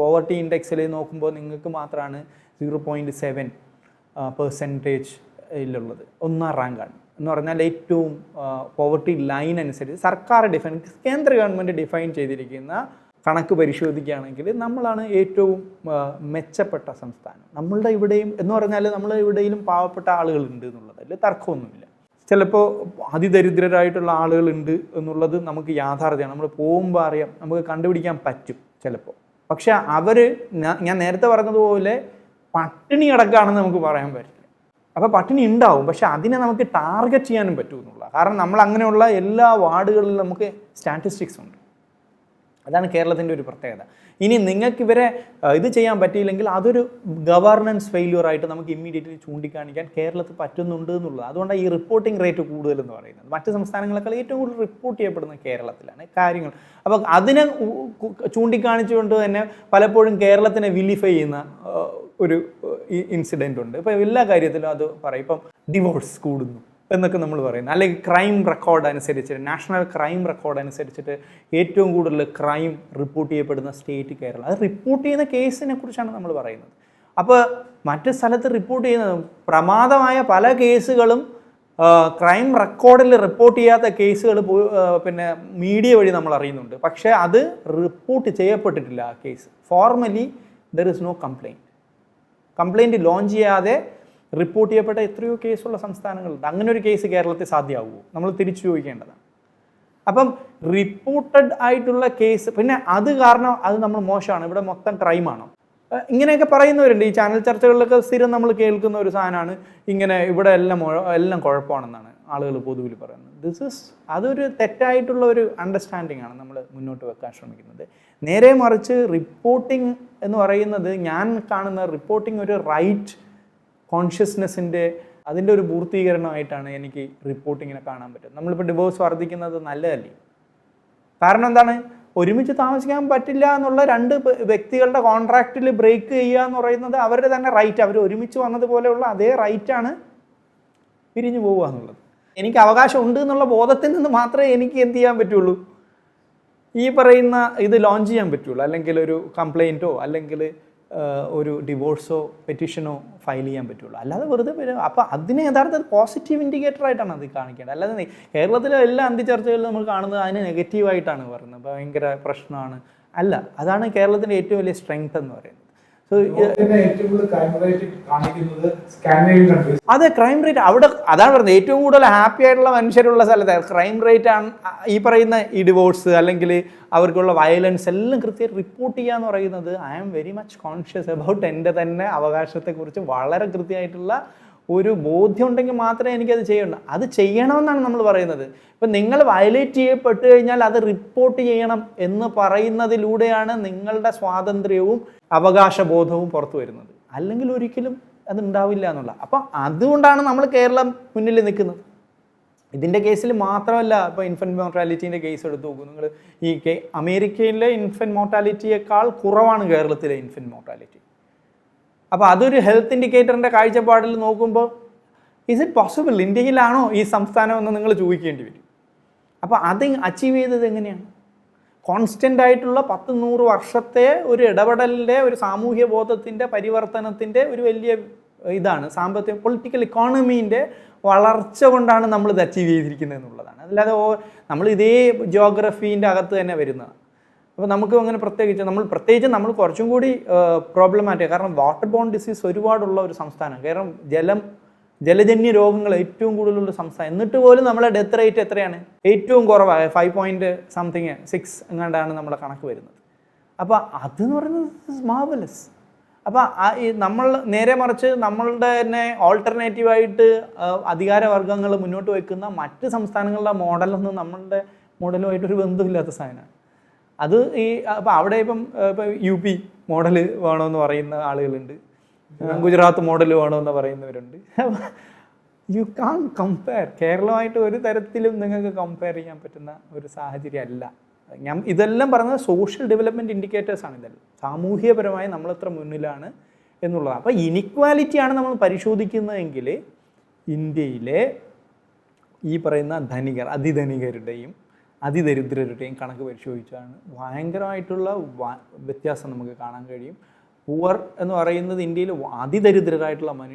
Poverty ഇൻഡെക്സിൽ നോക്കുമ്പോൾ നിങ്ങൾക്ക് മാത്രമാണ് സീറോ പോയിന്റ് സെവൻ പെർസെന്റേജ് ഇല്ലുള്ളത്. ഒന്നാം റാങ്കാണ് എന്ന് പറഞ്ഞാൽ ഏറ്റവും പോവർട്ടി ലൈൻ അനുസരിച്ച് സർക്കാർ ഡിഫൈൻ കേന്ദ്ര ഗവൺമെന്റ് ഡിഫൈൻ ചെയ്തിരിക്കുന്ന കണക്ക് പരിശോധിക്കുകയാണെങ്കിൽ നമ്മളാണ് ഏറ്റവും മെച്ചപ്പെട്ട സംസ്ഥാനം. നമ്മളുടെ ഇവിടെയും എന്ന് പറഞ്ഞാൽ നമ്മളെ ഇവിടെയും പാവപ്പെട്ട ആളുകളുണ്ട് എന്നുള്ളതിൽ തർക്കമൊന്നുമില്ല. ചിലപ്പോൾ അതിദരിദ്രരായിട്ടുള്ള ആളുകളുണ്ട് എന്നുള്ളത് നമുക്ക് യാഥാർത്ഥ്യമാണ്. നമ്മൾ പോകുമ്പോൾ അറിയാം നമുക്ക് കണ്ടുപിടിക്കാൻ പറ്റും ചിലപ്പോൾ പക്ഷെ അവർ ഞാൻ നേരത്തെ പറഞ്ഞതുപോലെ പട്ടിണി കിടക്കുകയാണെന്ന് നമുക്ക് പറയാൻ പറ്റില്ല. അപ്പോൾ പട്ടിണി ഉണ്ടാവും പക്ഷെ അതിനെ നമുക്ക് ടാർഗറ്റ് ചെയ്യാനും പറ്റുമെന്നുള്ള കാരണം നമ്മൾ അങ്ങനെയുള്ള എല്ലാ വാർഡുകളിലും നമുക്ക് സ്റ്റാറ്റിസ്റ്റിക്സ് ഉണ്ട്. അതാണ് കേരളത്തിന്റെ ഒരു പ്രത്യേകത. ഇനി നിങ്ങൾക്ക് ഇവരെ ഇത് ചെയ്യാൻ പറ്റിയില്ലെങ്കിൽ അതൊരു ഗവർണൻസ് ഫെയിലിയർ ആയിട്ട് നമുക്ക് ഇമ്മീഡിയറ്റ്ലി ചൂണ്ടിക്കാണിക്കാൻ കേരളത്തിൽ പറ്റുന്നുണ്ട് എന്നുള്ളത്. അതുകൊണ്ടാണ് ഈ റിപ്പോർട്ടിംഗ് റേറ്റ് കൂടുതലെന്ന് പറയുന്നത്. മറ്റ് സംസ്ഥാനങ്ങളെക്കാൾ ഏറ്റവും കൂടുതൽ റിപ്പോർട്ട് ചെയ്യപ്പെടുന്ന കേരളത്തിലാണ് കാര്യങ്ങൾ. അപ്പോൾ അതിനെ ചൂണ്ടിക്കാണിച്ചുകൊണ്ട് തന്നെ പലപ്പോഴും കേരളത്തിനെ വിലിഫൈ ചെയ്യുന്ന ഒരു ഇൻസിഡന്റ് ഉണ്ട്. ഇപ്പോൾ എല്ലാ കാര്യത്തിലും അത് പറയും. ഇപ്പം ഡിവോഴ്സ് കൂടുന്നു. എന്നൊക്കെ നമ്മൾ പറയുന്നത്. അല്ലെങ്കിൽ ക്രൈം റെക്കോർഡ് അനുസരിച്ചിട്ട് നാഷണൽ ക്രൈം റെക്കോർഡ് അനുസരിച്ചിട്ട് ഏറ്റവും കൂടുതൽ ക്രൈം റിപ്പോർട്ട് ചെയ്യപ്പെടുന്ന സ്റ്റേറ്റ് കേരളം. അത് റിപ്പോർട്ട് ചെയ്യുന്ന കേസിനെ കുറിച്ചാണ് നമ്മൾ പറയുന്നത്. അപ്പോൾ മറ്റു സ്ഥലത്ത് റിപ്പോർട്ട് ചെയ്യുന്ന പ്രമാദമായ പല കേസുകളും ക്രൈം റെക്കോർഡിൽ റിപ്പോർട്ട് ചെയ്യാത്ത കേസുകൾ പിന്നെ മീഡിയ വഴി നമ്മൾ അറിയുന്നുണ്ട്. പക്ഷേ അത് റിപ്പോർട്ട് ചെയ്യപ്പെട്ടിട്ടില്ല ആ case formally there is no complaint complaint launch ചെയ്യാതെ റിപ്പോർട്ട് ചെയ്യപ്പെട്ട എത്രയോ കേസുള്ള സംസ്ഥാനങ്ങളുണ്ട്. അങ്ങനെ ഒരു കേസ് കേരളത്തിൽ സാധ്യമാവുമോ? നമ്മൾ തിരിച്ചു ചോദിക്കേണ്ടതാണ്. അപ്പം റിപ്പോർട്ടഡ് ആയിട്ടുള്ള കേസ് പിന്നെ അത് കാരണം അത് നമ്മൾ മോശമാണ്. ഇവിടെ മൊത്തം ക്രൈമാണോ ഇങ്ങനെയൊക്കെ പറയുന്നവരുണ്ട്. ഈ ചാനൽ ചർച്ചകളിലൊക്കെ സ്ഥിരം നമ്മൾ കേൾക്കുന്ന ഒരു സാധനമാണ്. ഇങ്ങനെ ഇവിടെ എല്ലാം എല്ലാം കുഴപ്പമാണെന്നാണ് ആളുകൾ പൊതുവിൽ പറയുന്നത്. ദിസ് ഇസ് അതൊരു തെറ്റായിട്ടുള്ള ഒരു അണ്ടർസ്റ്റാൻഡിംഗ് ആണ് നമ്മൾ മുന്നോട്ട് വെക്കാൻ ശ്രമിക്കുന്നത്. നേരെ മറിച്ച് റിപ്പോർട്ടിംഗ് എന്ന് പറയുന്നത് ഞാൻ കാണുന്ന റിപ്പോർട്ടിംഗ് ഒരു റൈറ്റ് കോൺഷ്യസ്നെസ്സിന്റെ അതിന്റെ ഒരു പൂർത്തീകരണമായിട്ടാണ് എനിക്ക് റിപ്പോർട്ടിങ്ങിനെ കാണാൻ പറ്റുന്നത്. നമ്മളിപ്പോൾ ഡിവോഴ്സ് വർദ്ധിക്കുന്നത് നല്ലതല്ലേ? കാരണം എന്താണ്? ഒരുമിച്ച് താമസിക്കാൻ പറ്റില്ല എന്നുള്ള രണ്ട് വ്യക്തികളുടെ കോൺട്രാക്റ്റിൽ ബ്രേക്ക് ചെയ്യുക എന്ന് പറയുന്നത് അവരുടെ തന്നെ റൈറ്റ് അവർ ഒരുമിച്ച് വന്നതുപോലെയുള്ള അതേ റൈറ്റാണ് പിരിഞ്ഞു പോവുക എന്നുള്ളത്. എനിക്ക് അവകാശം ഉണ്ട് എന്നുള്ള ബോധത്തിൽ നിന്ന് മാത്രമേ എനിക്ക് എന്ത് ചെയ്യാൻ പറ്റുള്ളൂ? ഈ പറയുന്ന ഇത് ലോഞ്ച് ചെയ്യാൻ പറ്റുള്ളൂ. അല്ലെങ്കിൽ ഒരു കംപ്ലൈന്റോ അല്ലെങ്കിൽ ഒരു ഡിവോഴ്സോ പെറ്റീഷനോ ഫയൽ ചെയ്യാൻ പറ്റുള്ളൂ. അല്ലാതെ വെറുതെ അപ്പോൾ അതിനെ യഥാർത്ഥത്തിൽ പോസിറ്റീവ് ഇൻഡിക്കേറ്റർ ആയിട്ടാണ് അത് കാണിക്കേണ്ടത്. അല്ലാതെ കേരളത്തിലെ എല്ലാ അന്ത്യചർച്ചകളിലും നമ്മൾ കാണുന്നത് അതിനെ നെഗറ്റീവായിട്ടാണ് പറയുന്നത്. ഭയങ്കര പ്രശ്നമാണ്. അല്ല അതാണ് കേരളത്തിന്റെ ഏറ്റവും വലിയ സ്ട്രെങ്ത് എന്ന് പറയുന്നത്. അതെ ക്രൈം റേറ്റ് അവിടെ അതാണ് പറഞ്ഞത്. ഏറ്റവും കൂടുതൽ ഹാപ്പി ആയിട്ടുള്ള മനുഷ്യരുള്ള സ്ഥലത്ത് ക്രൈം റേറ്റ് ആണ് ഈ പറയുന്ന ഈ ഡിവോഴ്സ് അല്ലെങ്കിൽ അവർക്കുള്ള വയലൻസ് എല്ലാം കൃത്യമായിട്ട് റിപ്പോർട്ട് ചെയ്യുക എന്ന് പറയുന്നത്. I am very much conscious about എന്റെ തന്നെ അവകാശത്തെക്കുറിച്ച് വളരെ കൃത്യമായിട്ടുള്ള ഒരു ബോധ്യം ഉണ്ടെങ്കിൽ മാത്രമേ എനിക്കത് ചെയ്യണം അത് ചെയ്യണമെന്നാണ് നമ്മൾ പറയുന്നത്. ഇപ്പം നിങ്ങൾ വയലേറ്റ് ചെയ്യപ്പെട്ടു കഴിഞ്ഞാൽ അത് റിപ്പോർട്ട് ചെയ്യണം എന്ന് പറയുന്നതിലൂടെയാണ് നിങ്ങളുടെ സ്വാതന്ത്ര്യവും അവകാശബോധവും പുറത്തു വരുന്നത്. അല്ലെങ്കിൽ ഒരിക്കലും അത് ഉണ്ടാവില്ല എന്നുള്ള. അപ്പം അതുകൊണ്ടാണ് നമ്മൾ കേരളം മുന്നിൽ നിൽക്കുന്നത്. ഇതിന്റെ കേസിൽ മാത്രമല്ല ഇപ്പോൾ ഇൻഫന്റ് മോർട്ടാലിറ്റീന്റെ കേസ് എടുത്ത് നോക്കൂ. നിങ്ങൾ ഈ അമേരിക്കയിലെ ഇൻഫന്റ് മോർട്ടാലിറ്റിയേക്കാൾ കുറവാണ് കേരളത്തിലെ ഇൻഫന്റ് മോർട്ടാലിറ്റി അപ്പോൾ അതൊരു ഹെൽത്ത് ഇൻഡിക്കേറ്ററിന്റെ കാഴ്ചപ്പാടിൽ നോക്കുമ്പോൾ ഇസ് ഇറ്റ് പോസിബിൾ ഇന്ത്യയിലാണോ ഈ സംസ്ഥാനം എന്ന് നിങ്ങൾ ചോദിക്കേണ്ടി വരും. അപ്പോൾ അത് അച്ചീവ് ചെയ്തത് എങ്ങനെയാണ്? കോൺസ്റ്റന്റ് ആയിട്ടുള്ള പത്ത് നൂറ് വർഷത്തെ ഒരു ഇടപെടലിന്റെ ഒരു സാമൂഹ്യ ബോധത്തിന്റെ പരിവർത്തനത്തിന്റെ ഒരു വലിയ ഇതാണ്. സാമ്പത്തിക പൊളിറ്റിക്കൽ ഇക്കോണമീന്റെ വളർച്ച കൊണ്ടാണ് നമ്മൾ ഇത് അച്ചീവ് ചെയ്തിരിക്കുന്നത് എന്നുള്ളതാണ്. അല്ലാതെ നമ്മൾ ഇതേ ജോഗ്രഫീന്റെ അകത്ത് തന്നെ വരുന്നതാണ്. അപ്പോൾ നമുക്ക് അങ്ങനെ പ്രത്യേകിച്ച് നമ്മൾ പ്രത്യേകിച്ച് നമ്മൾ കുറച്ചും കൂടി പ്രോബ്ലമാറ്റിക് കാരണം വാട്ടർ ബോൺ ഡിസീസ് ഒരുപാടുള്ള ഒരു സംസ്ഥാനം കാരണം ജലം ജലജന്യ രോഗങ്ങൾ ഏറ്റവും കൂടുതലുള്ള സംസ്ഥാനം. എന്നിട്ട് പോലും നമ്മളെ ഡെത്ത് റേറ്റ് എത്രയാണ്? ഏറ്റവും കുറവായ ഫൈവ് പോയിന്റ് സംതിങ് സിക്സ് എങ്ങാണ്ടാണ് നമ്മളെ കണക്ക് വരുന്നത്. അപ്പോൾ അതെന്ന് പറയുന്നത് മാവലസ് അപ്പോൾ നമ്മൾ നേരെ മറിച്ച് നമ്മളുടെ തന്നെ ഓൾട്ടർനേറ്റീവായിട്ട് അധികാരവർഗങ്ങൾ മുന്നോട്ട് വയ്ക്കുന്ന മറ്റ് സംസ്ഥാനങ്ങളുടെ മോഡലൊന്നും നമ്മളുടെ മോഡലുമായിട്ടൊരു ബന്ധമില്ലാത്ത സാധനമാണ്. അത് ഈ അപ്പോൾ അവിടെ ഇപ്പം ഇപ്പം യു പി മോഡൽ വേണമെന്ന് പറയുന്ന ആളുകളുണ്ട്. ഗുജറാത്ത് മോഡൽ വേണമെന്ന് പറയുന്നവരുണ്ട്. യു കാൺ കമ്പയർ കേരളമായിട്ട് ഒരു തരത്തിലും നിങ്ങൾക്ക് കമ്പയർ ചെയ്യാൻ പറ്റുന്ന ഒരു സാഹചര്യം അല്ല ഞാൻ ഇതെല്ലാം പറയുന്നത് സോഷ്യൽ ഡെവലപ്മെന്റ് ഇൻഡിക്കേറ്റേഴ്സ് ആണ് ഇതെല്ലാം. സാമൂഹ്യപരമായി നമ്മളെത്ര മുന്നിലാണ് എന്നുള്ളതാണ് അപ്പോൾ ഇനിക്വാലിറ്റിയാണ് നമ്മൾ പരിശോധിക്കുന്നതെങ്കിൽ ഇന്ത്യയിലെ ഈ പറയുന്ന ധനികർ അതിധനികരുടെയും അതിദരിദ്രരുടെയും കണക്ക് പരിശോധിച്ചാണ് ഭയങ്കരമായിട്ടുള്ള വ്യത്യാസം നമുക്ക് കാണാൻ കഴിയും. പൂവർ എന്ന് പറയുന്നത് ഇന്ത്യയിൽ അതിദരിദ്രരായിട്ടുള്ള